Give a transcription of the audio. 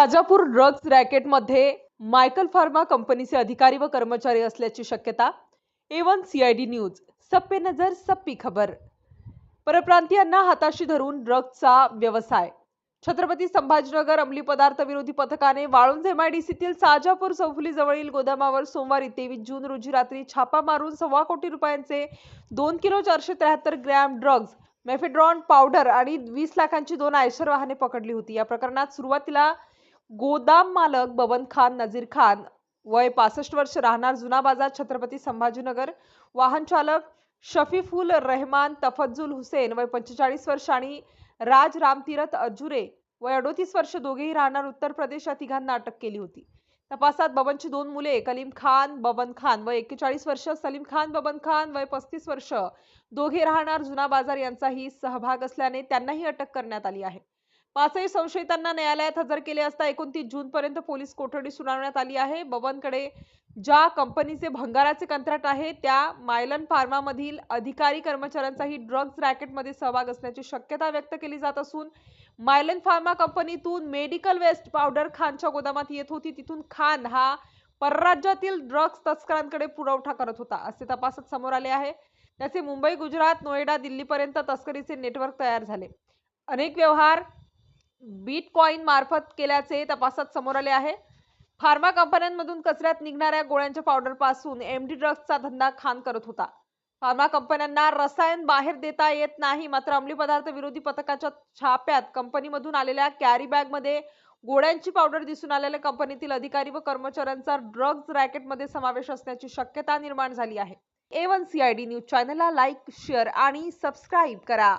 ताजापूर drugs रॅकेटमध्ये Michael pharma कंपनीचे अधिकारी व कर्मचारी असल्याची शक्यता. A one C I D news सप्पे नजर सप्पी खबर. परप्रांतीयांना हाताशी धरून ड्रग्जचा व्यवसाय. छत्रपती संभाजीनगर अंमली पदार्थ विरोधी पथकाने वाळुंज एमआयडीसीतील साजापूर चौफुली जवळील गोदामावर सोमवारी तेवीस जून रोजी रात्री छापा मारून सव्वा कोटी रुपयांचे दोन किलो चारशे त्र्याहत्तर ग्रॅम ड्रग्ज मेफेड्रॉन पावडर आणि वीस लाखांची दोन आयशर वाहने पकडली होती. या प्रकरणात सुरुवातीला गोदाम मालक बबन खान नजीर खान वय पासष्ट वर्ष राहणार जुना बाजार छत्रपती संभाजीनगर. वाहन चालक शफीफुल रहमान तफज्जुल हुसेन वय पंचेचाळीस वर्ष आणि राज रामतीरथ अजुरे वय अडोतीस वर्ष दोघेही राहणार उत्तर प्रदेश. या तिघांना अटक केली होती. तपासात बबनची दोन मुले कलीम खान बबन खान वय एक्केचाळीस वर्ष सलीम खान बबन खान वय पस्तीस वर्ष. दोघे राहणार जुना बाजार यांचाही सहभाग असल्याने त्यांनाही अटक करण्यात आली आहे. पाचही संशयितांना न्यायालयात हजर केले असता एकोणतीस जून पर्यंत पोलीस कोठडी सुनावण्यात आली आहे. बबनकडे ज्या कंपनीचे भंगाराचे कंत्राट आहे त्या मायलन फार्मामधील अधिकारी कर्मचाऱ्यांचाही ड्रग्ज रॅकेटमध्ये सहभाग असण्याची शक्यता व्यक्त केली जात असून मायलन फार्मा कंपनीतून मेडिकल वेस्ट पावडर खानच्या गोदामात येत होती. तिथून खान हा परराज्यातील ड्रग्ज तस्करांकडे पुरवठा करत होता असे तपासात समोर आले आहे. त्याचे मुंबई गुजरात नोएडा दिल्लीपर्यंत तस्करीचे नेटवर्क तयार झाले. अनेक व्यवहार बिटकॉईन मार्फत केल्याचे तपासात समोर आले आहे. फार्मा कंपन्यांमधून कचऱ्यात निघणाऱ्या गोळ्यांच्या पावडरपासून एमडी ड्रग्जचा धंदा खान करत होता. फार्मा कंपन्यांना रसायन बाहेर देता येत नाही मात्र अंमली पदार्थ विरोधी पथकाच्या छाप्यात कंपनीमधून आलेल्या कॅरी बॅगमध्ये गोळ्यांची पावडर दिसून आलेल्या कंपनीतील अधिकारी व कर्मचाऱ्यांचा ड्रग्ज रॅकेटमध्ये समावेश असण्याची शक्यता निर्माण झाली आहे. A one C I D news चॅनलला लाईक शेअर आणि सबस्क्राईब करा.